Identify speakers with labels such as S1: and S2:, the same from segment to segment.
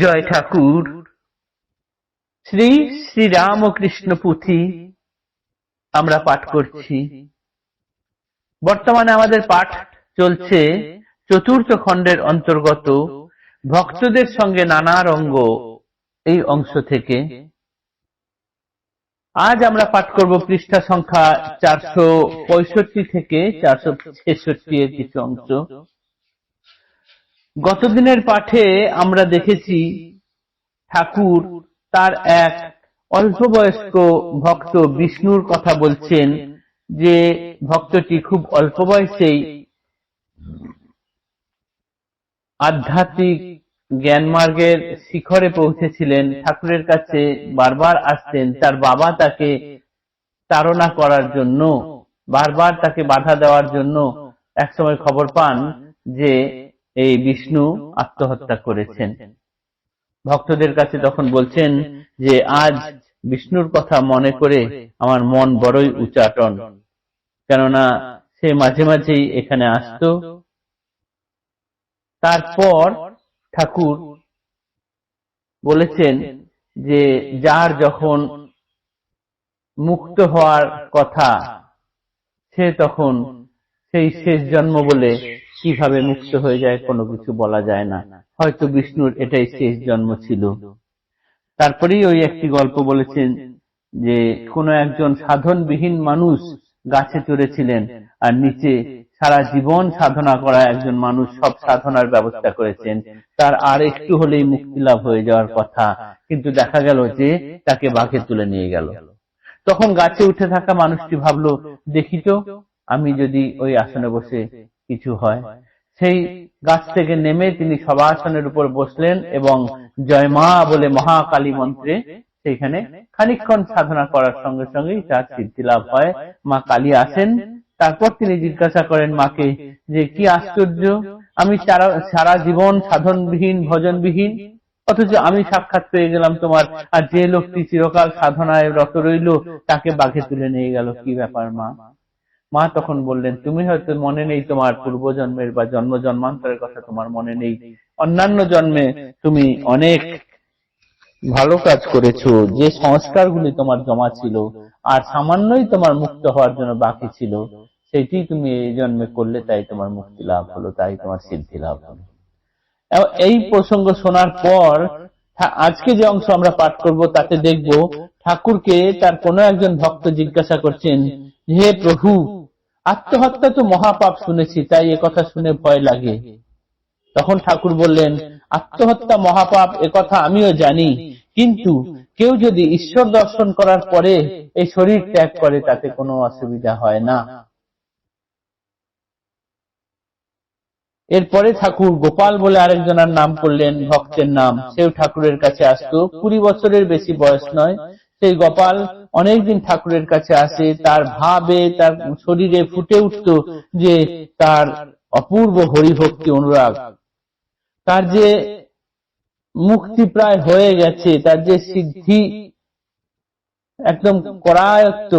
S1: জয় ঠাকুর। শ্রী শ্রী রামকৃষ্ণ পুঁথি আমরা পাঠ করছি। বর্তমানে আমাদের পাঠ চলছে চতুর্থ খণ্ডের অন্তর্গত ভক্তদের সঙ্গে নানা রঙ্গ এই অংশ থেকে। আজ আমরা পাঠ করব পৃষ্ঠা সংখ্যা চারশো পঁয়ষট্টি থেকে চারশো ছেষট্টি এর কিছু অংশ। গতদিনের পাঠে আমরা দেখেছি ঠাকুর তার এক অল্প বয়স্ক ভক্ত বিষ্ণুর কথা বলছেন যে ভক্তটি খুব অল্প বয়সেই আধ্যাত্মিক জ্ঞান মার্গের শিখরে পৌঁছেছিলেন। ঠাকুরের কাছে বারবার আসতেন তার বাবা তাকে তাড়না করার জন্য, বারবার তাকে বাধা দেওয়ার জন্য একসময় খবর পান যে এই বিষ্ণু আত্মহত্যা করেছেন। ভক্তদের কাছে তখন বলছেন যে, আজ বিষ্ণুর কথা মনে করে আমার মন বড়ই উচাটন। কেননা সে মাঝে মাঝেই এখানে আসতো। তারপর ঠাকুর বলেছেন যে, যার যখন মুক্ত হওয়ার কথা, সে তখন সেই শেষ জন্ম বলে কীভাবে মুক্ত হয়ে যায় কোনো কিছু বলা যায় না। হয়তো বিষ্ণুর এটাই শেষ জন্ম ছিল। তারপরেই ওই একটি গল্প বলেছেন যে, কোনো একজন সাধনবিহীন মানুষ গাছে চড়েছিলেন আর নিচে সারা জীবন সাধনা করা একজন মানুষ সব সাধনার ব্যবস্থা করেছেন। তার আর একটু হলেই মুক্তি লাভ হয়ে যাওয়ার কথা। কিন্তু দেখা গেল যে তাকে বাঘে তুলে নিয়ে গেল। তখন গাছে উঠে থাকা মানুষটি ভাবলো, দেখি তো আমি যদি ওই আসনে বসে কিছু হয়। সেই গাছ থেকে নেমে তিনি সবাসনের উপর বসলেন এবং জয় মা বলে মহাকালী মন্ত্রে সেইখানে খানিক্ষণ সাধনা করার সঙ্গে সঙ্গেই তার সিদ্ধি লাভ হয়। মা কালী আসেন। তারপর তিনি জিজ্ঞাসা করেন মাকে যে কি আশ্চর্য? আমি সারা জীবন সাধনবিহীন ভজনবিহীন। অথচ আমি সাক্ষাৎ পেয়ে গেলাম তোমার। আর যে লোকটি চিরকাল সাধনায় রত রইল তাকে বাঘে তুলে নিয়ে গেল। কি ব্যাপার মা? মা তখন বললেন, তুমি হয়তো মনে নেই তোমার পূর্বজন্মের বা জন্ম জন্মান্তরের কথা, তোমার মনে নেই। অন্যান্য জন্মে তুমি অনেক ভালো কাজ করেছ, যে সংস্কারগুলি তোমার জমা ছিল, আর সামান্যই তোমার মুক্ত হওয়ার জন্য বাকি ছিল সেটি তুমি এই জন্মে করলে, তাই তোমার মুক্তি লাভ হলো, তাই তোমার সিদ্ধি লাভ হলো। এই প্রসঙ্গ শোনার পর আজকে যে অংশ আমরা পাঠ করব, তাতে দেখব ঠাকুরকে তার কোনো একজন ভক্ত জিজ্ঞাসা করছেন, হে প্রভু আত্মহত্যা তো মহাপাপ শুনেছি, তাই এ কথা শুনে ভয় লাগে। তখন ঠাকুর বললেন, আত্মহত্যা মহাপাপ, এ কথা আমিও জানি। কিন্তু কেউ যদি ঈশ্বর দর্শন করার পরে এই শরীর ত্যাগ করে, তাতে কোনো অসুবিধা হয় না। এরপরে ঠাকুর গোপাল বলে আরেকজনের নাম করলেন, ভক্তের নাম। সেও ঠাকুরের কাছে আসতো। কুড়ি বছরের বেশি বয়স নয়। সেই গোপাল অনেকদিন ঠাকুরের কাছে আসে তার ভাবে তার শরীরে ফুটে উঠত যে তার অপূর্ব হরিভক্তি অনুরাগ। তার যে মুক্তি প্রায় হয়ে গেছে তার যে সিদ্ধি একদম করায়ত্ত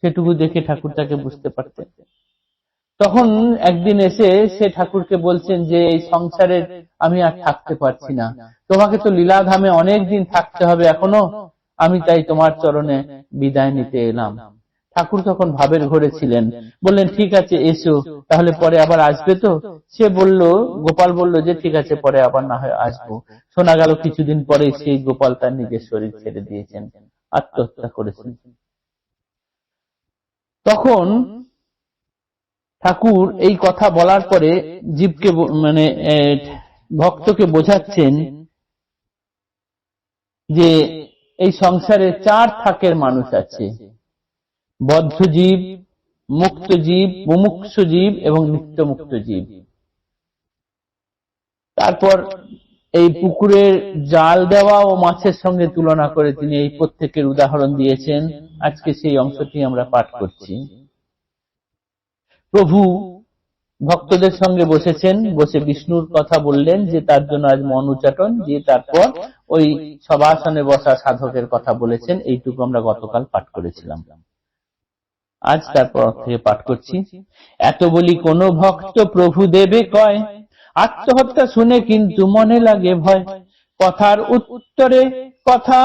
S1: সেটুকু দেখে ঠাকুর তাকে বুঝতে পারতেন। তখন একদিন এসে সে ঠাকুরকে বলছেন যে এই সংসারের আমি আর থাকতে পারছি না। তোমাকে তো লীলাধামে অনেক দিন থাকতে হবে এখনও। আমি তাই তোমার চরণে বিদায় নিতে এলাম। ঠাকুর তখন ভাবের ঘরে ছিলেন। বললেন, ঠিক আছে, এসো, তাহলে পরে আবার আসবে তো? সে বলল, গোপাল বলল যে, ঠিক আছে, পরে আবার না হয় আসব। শোনা গেল, কিছুদিন পরে সেই গোপাল তার নিজের শরীর ছেড়ে দিয়েছেন, আত্মহত্যা করেছেন। তখন ঠাকুর এই কথা বলার পরে জীবকে মানে ভক্তকে বোঝাচ্ছেন যে এই সংসারে চার থাকের মানুষ আছে। বদ্ধ জীব মুক্ত জীব মুমুক্ষ জীব এবং নিত্য মুক্ত জীব তারপর এই পুকুরের জাল দেওয়া ও মাছের সঙ্গে তুলনা করে তিনি এই প্রত্যেকের উদাহরণ দিয়েছেন। আজকে সেই অংশটি আমরা পাঠ করছি। প্রভু ভক্তদের সঙ্গে বসেছেন, বসে বিষ্ণুর কথা বললেন যে তার জন্য আজ মন উচ্চাটন যে তারপর ওই সবাসনে বসা সাধকের কথা বলেছেন, এইটুকু আমরা গতকাল পাঠ করেছিলাম। আজ তারপর থেকে পাঠ করছি। এত বলি কোন ভক্ত প্রভু দেবে কয়? আত্মহত্যা শুনে কিন্তু মনে লাগে ভয়। কথার উত্তরে কথা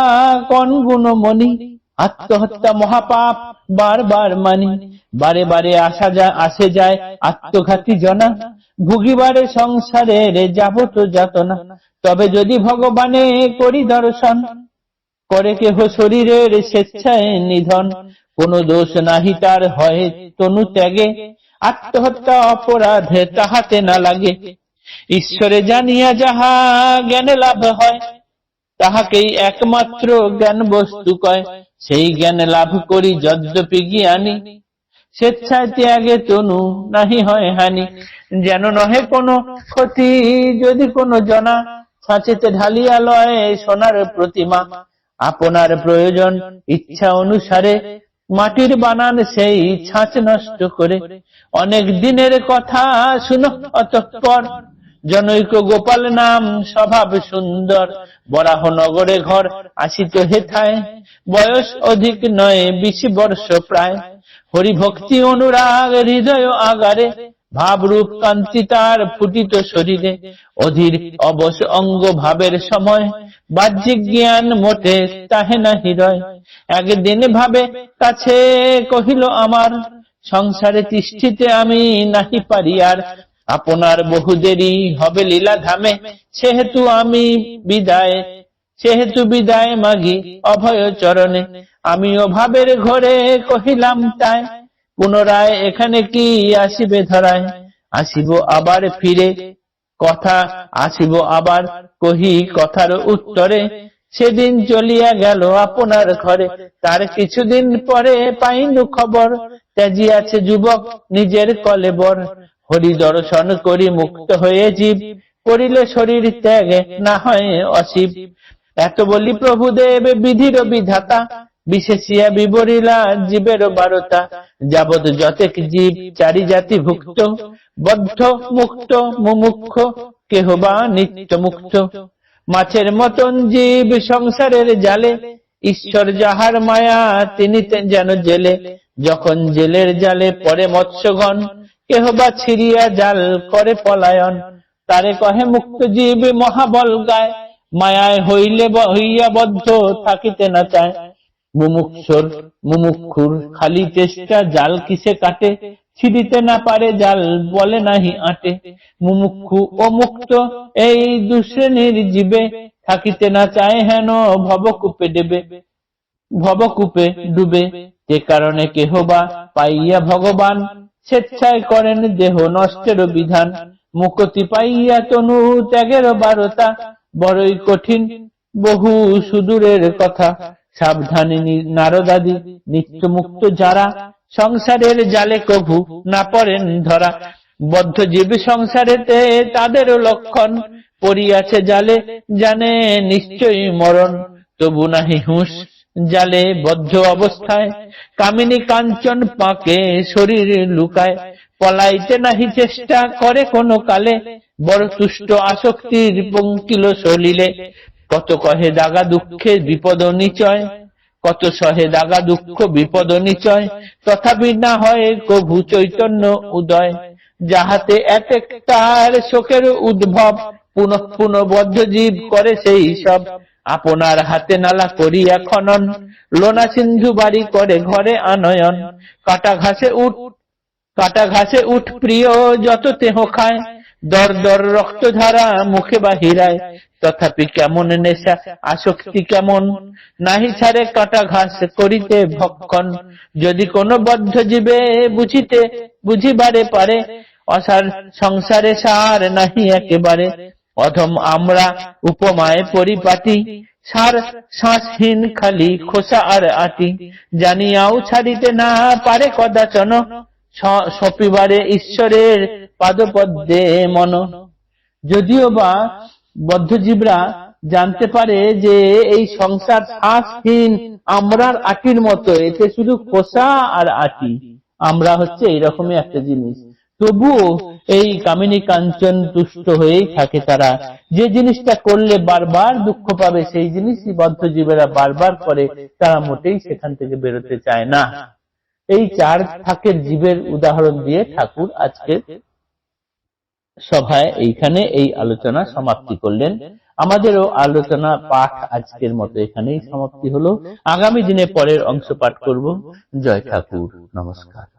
S1: কন গুণমণি? আত্মহত্যা মহাপাপ বারবার মানি। বারে বারে আসা যায় আসে যায় আত্মঘাতী জনা। ভুগিবারে সংসারের যাবত যাতনা। তবে যদি ভগবানে করি দর্শন, করে কেহ শরীরের স্বেচ্ছায় নিধন, কোন দোষ নাহি তার হয় তনু ত্যাগে, আত্মহত্যা অপরাধে তাহাতে না লাগে। ঈশ্বরে জানিয়া যাহা জ্ঞানে লাভ হয়, তাহাকেই একমাত্র জ্ঞান বস্তু কয়। সেই জ্ঞান লাভ করি যদ্যপি জ্ঞানী। স্বেচ্ছায় ত্যাগে তনু নাহি হয় হানি। যেন নহে কোনো ক্ষতি, যদি কোনো জনা, ছাঁচেতে ঢালিয়া লয় সোনার প্রতিমা। আপনার প্রয়োজন ইচ্ছা অনুসারে মাটির বানান সেই ছাঁচ নষ্ট করে। অনেক দিনের কথা শুনো অতঃপর। জনৈক গোপাল নাম স্বভাব সুন্দর। বরাহ নগরে ঘর আসিত হেথায়। বয়স অধিক নয়, বিশ বর্ষ প্রায়। হরিভক্তি অনুরাগ, হৃদয় আগারে, ভাবরূপ কান্তি তার ফুটিত শরীরে। অধীর অবশ অঙ্গ ভাবের সময়, বাহ্যিক জ্ঞান মোটে তাহে না হৃদয়। একদিন ভাবে, কাছে কহিল আমার, সংসারে তিষ্ঠিতে আমি নাহি পারি আর, আপনার বহু দেরি হবে লীলা ধামে সেহেতু আমি বিদায়, সেহেতু বিদায় মাগি অভয় চরণে। আমিও অভাবের ঘরে কহিলাম তাই, পুনরায় এখানে কি আসিবে ধরায়? আসিব আবার ফিরে, কথা আসিব আবার, কহি কথার উত্তরে, সেদিন চলিয়া গেল আপনার ঘরে, তার কিছুদিন পরে পাইনু খবর, ত্যাজিয়াছে যুবক নিজের কলেবর হরি দর্শন করি মুক্ত হয়ে জীব, করিলে শরীর ত্যাগে, না হয় অশিব এত বলি প্রভুদেব বিধির বিধাতা বিশেষিয়া বিবরিলা জীবের বারতা, যাবৎ যতেক জীব চারি জাতি ভুক্ত, বদ্ধ, মুক্ত, মুমুক্ষ, কেহ বা নিত্য মুক্ত। মাছের মতন জীব সংসারের জালে, ঈশ্বর যাহার মায়া তিনি যেন জেলে। যখন জেলের জালে পরে মৎস্যগণ, কেহ বা ছিড়িয়া জাল করে পলায়ন। তারে কহে মুক্ত জীব মহাবল গায়, মায়ায় হইলে হইয়া বদ্ধ থাকিতে না চায়। মুমুক্ষুর মুমুক্ষুর, খালি চেষ্টা, জাল কিসে কাটে? ছিদিতে না পারে জাল, বলে নাহি আটে। মুমুক্ষু ও মুক্ত, এই দুশ্রেণীর জীবে থাকিতে না চায় হেন ভবকূপে দেবে ভবকূপে ডুবে, যে কারণে কেহ বা পাইয়া ভগবান, স্বেচ্ছায় করেন দেহ নষ্টের বিধান। মুকতি পাইয়া তনু ত্যাগের বারতা, বড়ই কঠিন, বহু সুদূরের কথা। সাবধানে নারদাদি নিত্য মুক্ত যারা, সংসারের জালে কভু না পড়েন ধরা। বদ্ধ জীব সংসারেতে তাদেরও লক্ষণ, পড়িয়াছে জালে, জানে নিশ্চয়ই মরণ। তবু নাহি হুঁশ, জালে বদ্ধ অবস্থায়। কামিনী কাঞ্চন পাকে শরীর লুকায়। পলাইতে নাহি চেষ্টা করে কোনো কালে, বড় তুষ্ট আসক্তির পঙ্কিল সলিলে কত কহে দাগা দুঃখে বিপদ নিচয়, কত সহে দাগা দুঃখ বিপদ নিচয়, তথাপি না হয় কভু চৈতন্য উদয়। যাহাতে এক এক তার শোকের উদ্ভব, পুনঃ বদ্ধ জীব করে সেই সব। আপনার হাতে নালা করিয়া খনন, লোনা সিন্ধু বাড়ি করে ঘরে আনয়ন। কাটা ঘাসে উঠ, কাটা ঘাসে উঠ প্রিয়, যত তেহ খায় দর দর রক্তধারা মুখে বাহিরায়। তথাপি কেমন নেশা, আসক্তি কেমন? নাহি ছাড়ে কাটা ঘাস করিতে ভক্ষণ। যদি কোনো বদ্ধ জীবে বুঝিতে, বুঝিবারে পারে, অসার সংসারে সার নাহি একেবারে। অধম আমরা উপমায় পরিপাটি, সার শ্বাসহীন খালি খোসা আর আটি। জানিয়াও ছাড়িতে না পারে কদাচন সপিবারে ঈশ্বরের পাদপদ্মে মন। যদিও বা বদ্ধজীবরা জানতে পারে যে এই সংসার শ্বাসহীন আমরার আটির মতো, এতে শুধু খোসা আর আটি। আমরা হচ্ছে এইরকমই একটা জিনিস। তবুও এই কামিনী কাঞ্চন তুষ্ট হয়েই থাকে তারা। যে জিনিসটা করলে বারবার দুঃখ পাবে, সেই জিনিসই বদ্ধজীবেরা বারবার করে, তারা মোটেই সেখান থেকে বেরোতে চায় না। এই চার থাকের জীবের উদাহরণ দিয়ে ঠাকুর আজকে সভায় এইখানে এই আলোচনা সমাপ্তি করলেন। আমাদেরও আলোচনা পাঠ আজকের মতো এখানেই সমাপ্তি হলো। আগামী দিনে পরের অংশ পাঠ করব। জয় ঠাকুর। নমস্কার।